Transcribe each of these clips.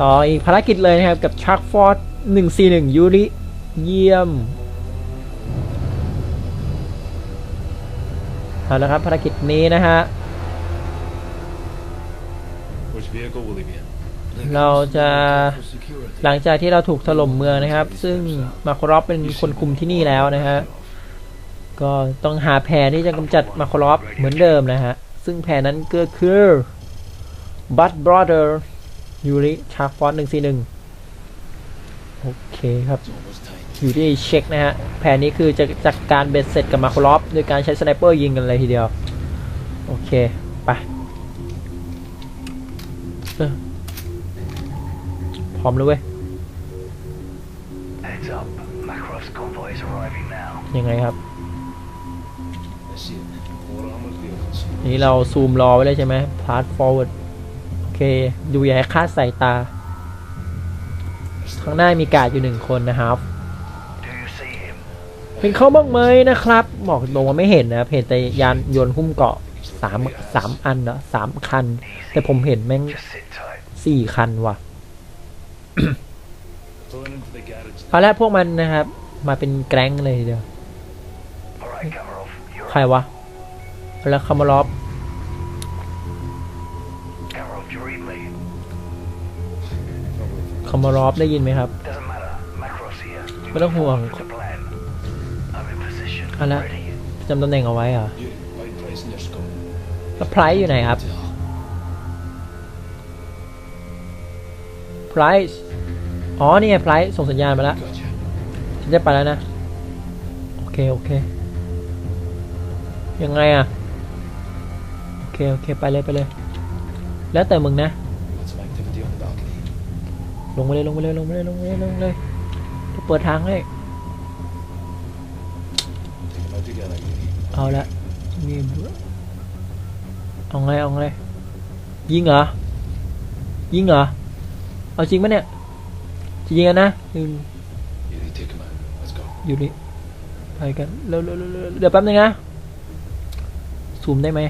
ต่ออีกภารกิจเลยนะครับกับชักฟอร์ด141 ยูริเยี่ยมเอาละครับภารกิจนี้นะฮะ Which vehicle will he be in? เราจะหลังจากที่เราถูกถล่มเมืองนะครับ ซึ่งมาคารอฟเป็นคนคุมที่นี่แล้วนะฮะก็ต้องหาแผนที่จะกำจัดมาคารอฟเหมือนเดิมนะฮะ ซึ่งแผนนั้นก็คือบัตบรอเดอร์ ยูริชาร์ฟอนหนึ่งสี่หนึ่งโอเคครับ Almost time. อยู่ที่เช็คนะฮะ แผนนี้คือจะจัดการเบ็ดเสร็จกับมาคารอฟโดยการใช้สไนเปอร์ยิงกันเลยทีเดียว โอเค ไปเออพร้อมแล้วเว้ย Heads up. Makarov's convoy is arriving now. ยังไงครับ I see it. Four armored vehicles. นี่เราซูมรอไว้เลยใช่ไหม fast forward โอเค ดูอย่าให้คาดสายตา ข้างหน้ามีกาดอยู่หนึ่งคนนะครับ เห็นเขาบ้างไหมนะครับบอกตรงว่าไม่เห็นนะครับเห็นแต่ยานยนต์หุ้มเกาะสามสามอันเหรอสามคัน แต่ผมเห็นแม่งสี่คันว่ะ Pulling into the garage. ตอนแรกพวกมันนะครับ มาเป็นแก๊งเลยเดียว ใครวะ แล้วคามารอฟ คาร์มารอฟได้ยินไหมครับ Doesn't matter. Makarov's here. ไม่ต้องห่วง The plan. I'm in position. Ala. Ready. จำตำแหน่งเอาไว้เหรอ Yuri, white place in your scope. แล้วไพรส์อยู่ไหนครับไพรส์อ๋อ นี่ไงไพรส์ส่งสัญญาณมาแล้ว Gotcha. ฉันจะไปแล้วนะ โอเค โอเค ยังไงอะโอเค โอเค ไปเลย ไปเลย แล้วแต่มึงนะ ลงไปเลยลงไปเลยลงไปเลยลงไปเลยลงไปเลยจะเปิดทางให้ Take them out together, Yuri. เอาละนี่เอาไงเอาไงยิงเหรอยิงเหรอเอาจริงปะเนี่ยจะยิงกันนะอืม Yuri, take them out. Let's go. อยู่นี่ไปกันเร็วเร็วเร็วเร็วเดี๋ยวแป๊บนึงนะซูมได้ไหม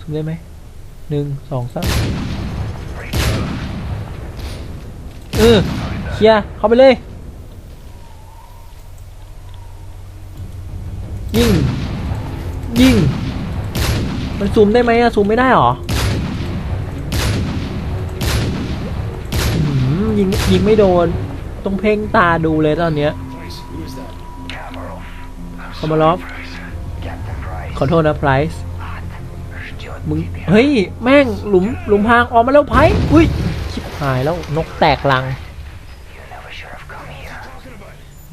ซูมได้ไหมหนึ่งสองสาม เออเคลียเข้าไปเลย ยิง ยิง มันซูมได้ไหมอะซูมไม่ได้หรอยิงยิงไม่โดน ต้องเพ่งตาดูเลยตอนเนี้ยคามาล็อฟขอโทษนะไพรส์มึง เฮ้ย แม่งหลุมหลุมพางออกมาแล้วไพรส์อุ้ย หายแล้วนกแตกลัง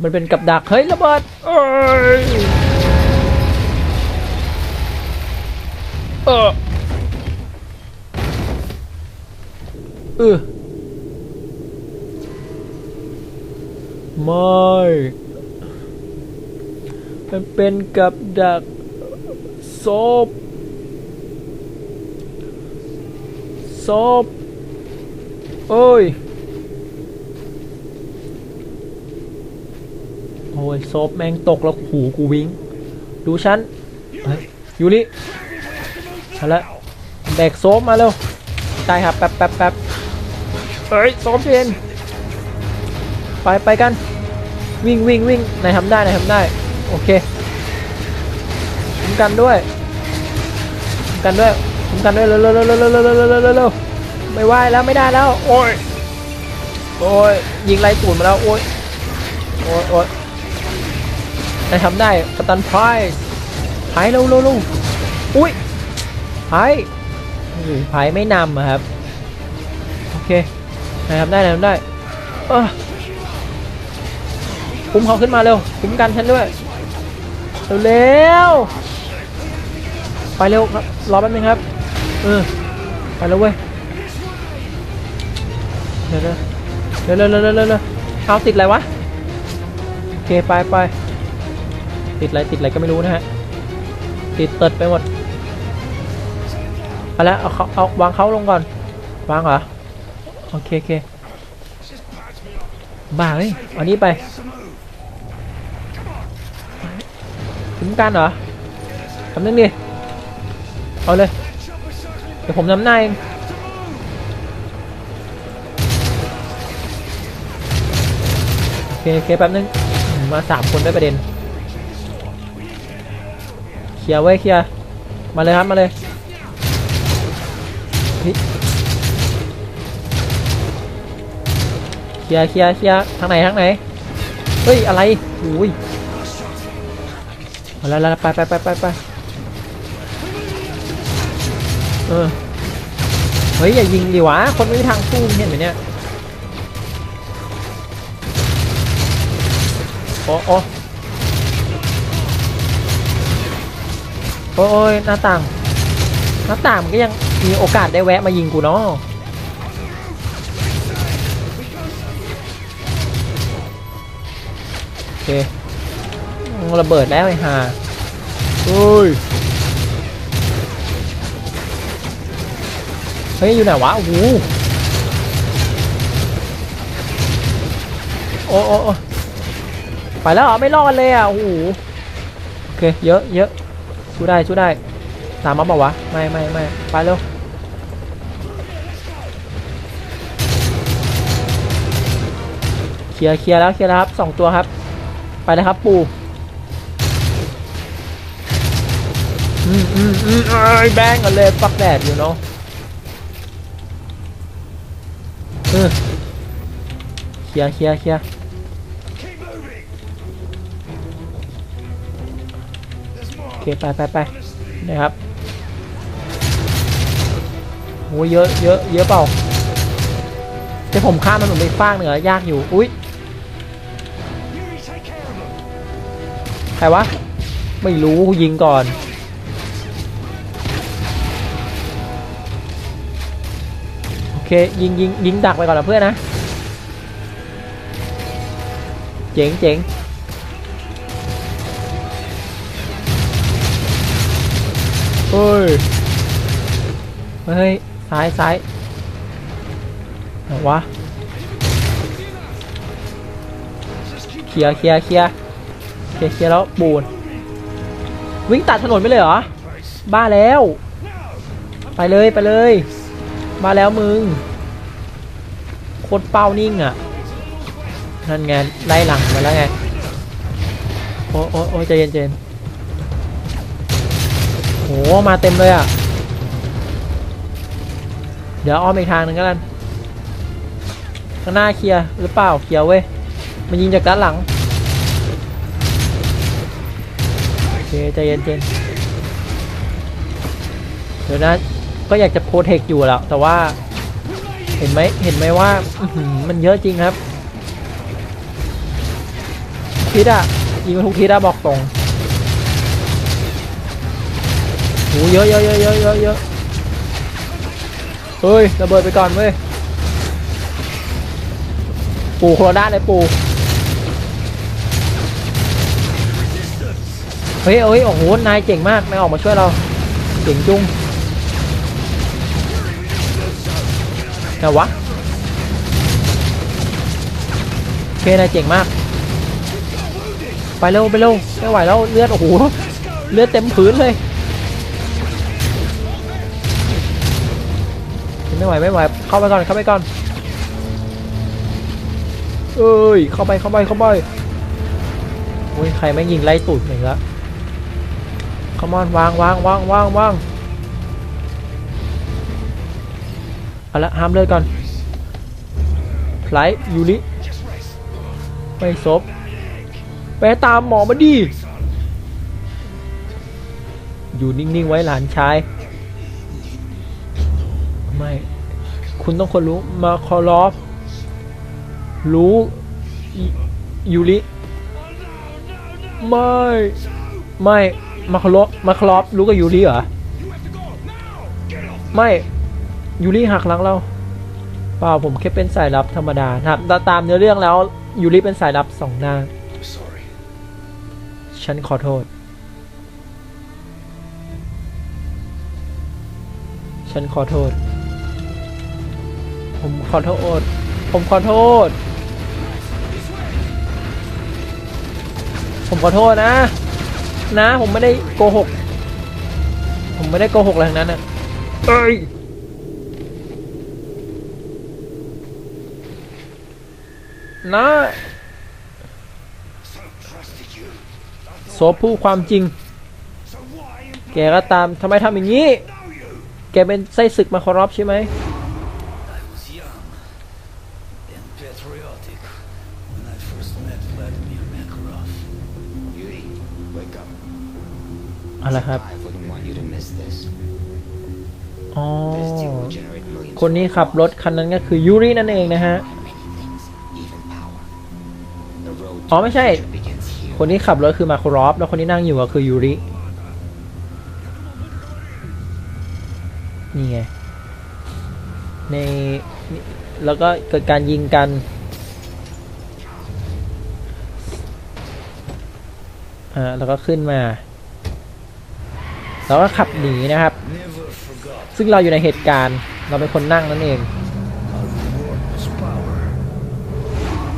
มันเป็นกับดัก เฮ้ยระเบิดเอ้ยเออเออไม่มันเป็นกับดักศพศพ โอ้ย โอ้ย โซฟแม่งตกแล้วหูกูวิงดูฉันยูริเอาละแบกโซฟมาเร็วได้ครับแป๊บแป๊บแป๊บเฮ้ย โซฟเย็นไปไปกัน วิ่งวิ่งวิ่งนายทำได้นายทำได้ โอเคคุ้มกันด้วยคุ้มกันด้วยคุ้มกันด้วยเร็วเร็วเร็วเร็วเร็วเร็วเร็ว ไม่ไหวแล้วไม่ได้แล้ว โอ้ยโอ้ยยิงไล่ตูดมาแล้วโอ้ยโอ้ยโอ้ยนายทำได้กัปตันไพรส์ไพรส์เร็วเร็วเร็วอุ้ยไพรส์อุ้ยไพรส์ไม่นำอะครับโอเคนายทำได้นายทำได้เออคุ้มเขาขึ้นมาเร็วคุ้มกันฉันด้วยเร็วเร็วไปเร็วครับรอแป๊บนึงครับเออไปแล้วเว้ย เดี๋ยวเดี๋ยวเร็วเร็วเร็วเร็วเร็วเอาติดอะไรวะโอเคไปไปติดอะไรติดอะไรก็ไม่รู้นะฮะติดเติดไปหมดเอาละเอาเขาเอาวางเขาลงก่อนวางเหรอโอเคโอเคบ้าเลยเอานี้ไปคุ้มกันเหรอทำนึงดิเอาเลยเดี๋ยวผมนำหน้าเอง เคแป๊บนึง มาสามคนได้ประเด็น เคลียร์ไว้เคลียร์ มาเลยครับ มาเลยเฮ้ยเคลียร์เคลียร์เคลียร์ทางไหนทางไหน เฮ้ย อะไรอุ้ยมาแล้วไปไปไปไปไปเออ เฮ้ย อย่ายิงดิวะ คนไม่มีทางสู้เห็นไหมเนี่ย โอ้โอ้โอ้โอ้ยหน้าต่าง หน้าต่างมันก็ยังมีโอกาสได้แวะมายิงกูเนาะโอเคมึงระเบิดแล้วไอ้ห่าเฮ้ย เฮ้ย อยู่ไหนวะ โอ้โหโอ้โอ้โอ้ ไปแล้วเหรอไม่รอดเลยอะโอ้โหโอเคเยอะเยอะสู้ได้สู้ได้ตามมาบอกวะไม่ไม่ไม่ไปเร็วเคลียร์เคลียร์แล้วเคลียร์แล้วครับสองตัวครับ ไปเลยครับปูอืมอืมอืมเอ้ยแบงกันเลยปักแดดอยู่เนาะเคลียร์เคลียร์เคลียร์ ไปไปไปนะครับโหเยอะเยอะเยอะเปล่าเดี๋ยวผมข้ามมันหนไปฟากเหนือยากอยู่ อุ้ยใครวะ ไม่รู้ยิงก่อนโอเคยิงยิงยิงดักไปก่อนนะเพื่อนนะ เจ๋งเจ๋ง เฮ้ย เฮ้ย ซ้ายซ้ายไหนวะ เคลียร์เคลียร์เคลียร์เคลียร์เคลียร์แล้วปูน วิ่งตัดถนนไปเลยเหรอ บ้าแล้ว ไปเลยไปเลย มาแล้วมึง โคตรเป้านิ่งอะ นั่นไงไล่หลังมาแล้วไง โอ้โอ้โอ้ใจเย็นใจเย็น โหมาเต็มเลยอะ เดี๋ยวอ้อมอีกทางหนึ่งก็แล้วกันข้างหน้าเคลียร์หรือเปล่าเคลียร์เว้ย มันยิงจากด้านหลัง โอเคใจเย็นใจเย็นเดี๋ยวนะ ก็อยากจะโปรเทคอยู่แล้วแต่ว่าเห็นไหมเห็นไหมว่าอืมันเยอะจริงครับทิศอะยิงมาทุกทิศอะบอกตรง หเยอะเยอะเยอะเยอะเยอะเยอะเฮ้ยระเบิดไปก่อนเว้ยปูโครด้าเลยปูเฮ้ยเฮ้ยโอ้โหนายเจ๋งมากนายออกมาช่วยเราเจ๋งจุงไหนวะเคนายเจ๋งมาก ไปเร็วไปเร็วไม่ไหวแล้วเลือดโอ้โหเลือดเต็มพื้นเลย ไม่ไหวไม่ไหวเข้าไปก่อนเข้าไปก่อนเอ้ยเข้าไปเข้าไปเข้าไปโอ้ยใครไม่งยิงไล่ตูดหนึ่งละคอมอนวางวางวางวางวางเอาละห้ามเลือดก่อนไพลยูริไม่ซบไปตามหมอมาดิอยู่นิ่งๆไว้หลานชาย ไม่ คุณต้องคนรู้มาคอรอฟรู้อิยูริไม่ไม่มาคารอฟมาคารอฟรู้กับยูริเหรอ You have to go. Now. Get off. ไม่ยูริหักหลังเราเปล่าผมแค่เป็นสายลับธรรมดาตามตามเนื้อเรื่องแล้วยูริเป็นสายลับสองหน้า I'm sorry. ฉันขอโทษ ฉันขอโทษ ผมขอโทษ ผมขอโทษ ผมขอโทษนะ นะ ผมไม่ได้โกหก ผมไม่ได้โกหกอะไรทั้งนั้นอะเอ้ยนะโซพูดความจริง แกก็ตามทำไมทำอย่างนี้ แกเป็นไส้ศึกมาคารอบใช่ไหม อะไรครับ I wouldn't want you to miss this. อ๋อ This deal will generate millions คนนี้ขับรถคันนั้นก็คือยูรินั่นเองนะฮะ and many things, even power. The road to อ๋อไม่ใช่ adventure begins here. คนที่ขับรถคือมาคารอฟแล้วคนที่นั่งอยู่ก็คือยูริ นี่ไง ในนี่แล้วก็เกิดการยิงกันอ่าแล้วก็ขึ้นมา แล้วก็ขับหนีนะครับ ซึ่งเราอยู่ในเหตุการณ์ เราเป็นคนนั่งนั่นเอง our reward was power,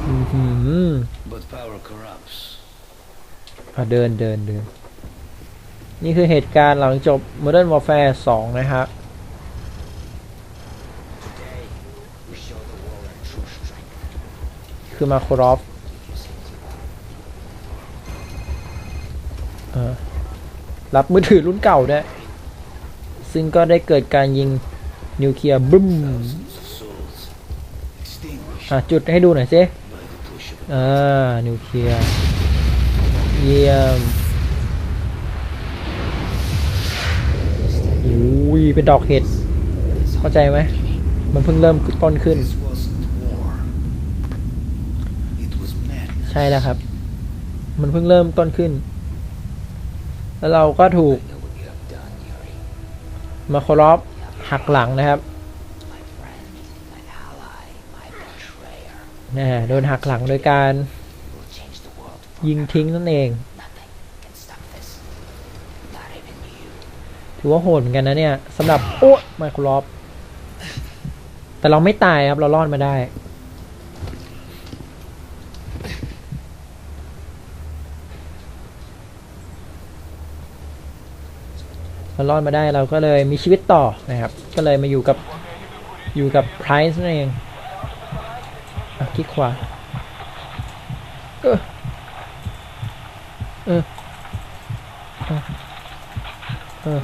อือหือ but power corrupts. อะเดินเดินเดิน นี่คือเหตุการณ์หลังจบ Modern Warfare 2 นะครับคือมาโครอฟเออ รับมือถือรุ่นเก่าด้วยซึ่งก็ได้เกิดการยิงนิวเคลียร์บึ้มอะจุดให้ดูหน่อยสิอ่านิวเคลียร์เยี่ยมอุ้ยเป็นดอกเห็ด เข้าใจไหม มันเพิ่งเริ่มต้นขึ้น ใช่แล้วครับ มันเพิ่งเริ่มต้นขึ้น แล้วเราก็ถูกมาโครอฟหักหลังนะครับนะโดนหักหลังโดยการยิงทิ้งนั่นเอง ถือว่าโหดเหมือนกันนะเนี่ยสำหรับ โอ้มาโครอฟแต่เราไม่ตายครับ เรารอดมาได้ เรารอดมาได้เราก็เลยมีชีวิตต่อนะครับ ก็เลยมาอยู่กับอยู่กับไพรส์นั่นเองอคลิกขวาเออเออเออเออ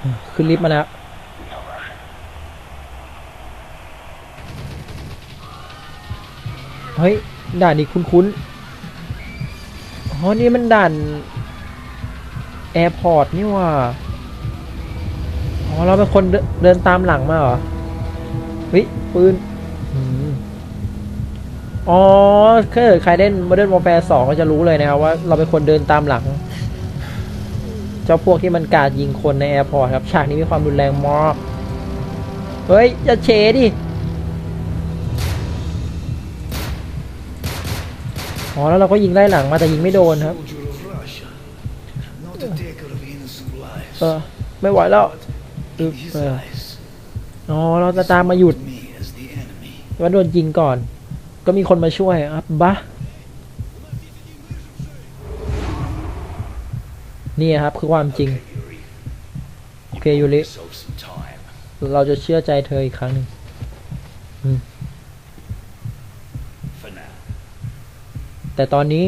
เออขึ้นลิฟต์มาแล้วเฮ้ยด่านนี้คุ้นๆ อ๋อนี่มันด่านแอร์พอร์ตนี่ว่าอ๋อเราเป็นคนเดินเดินตามหลังมาเหรอเฮ้ปืนอ๋อถ้าเกิดใครเล่น Modern Warfare 2 ก็จะรู้เลยนะครับว่าเราเป็นคนเดินตามหลัง เจ้าพวกที่มันกาดยิงคนในแอร์พอร์ตครับ ฉากนี้มีความรุนแรงมาก เฮ้ยอย่าเฉดิ อ๋อแล้วเราก็ยิงไล่หลังมาแต่ยิงไม่โดนครับเออไม่ไหวแล้ว In uh, his uh, eyes, อ๋อเราจะตามมาหยุดว่าโดนยิงก่อน ก็มีคนมาช่วยอับบะนี่ครับคือความจริง โอเคยูริเราจะเชื่อใจเธออีกครั้งหนึ่ง แต่ตอนนี้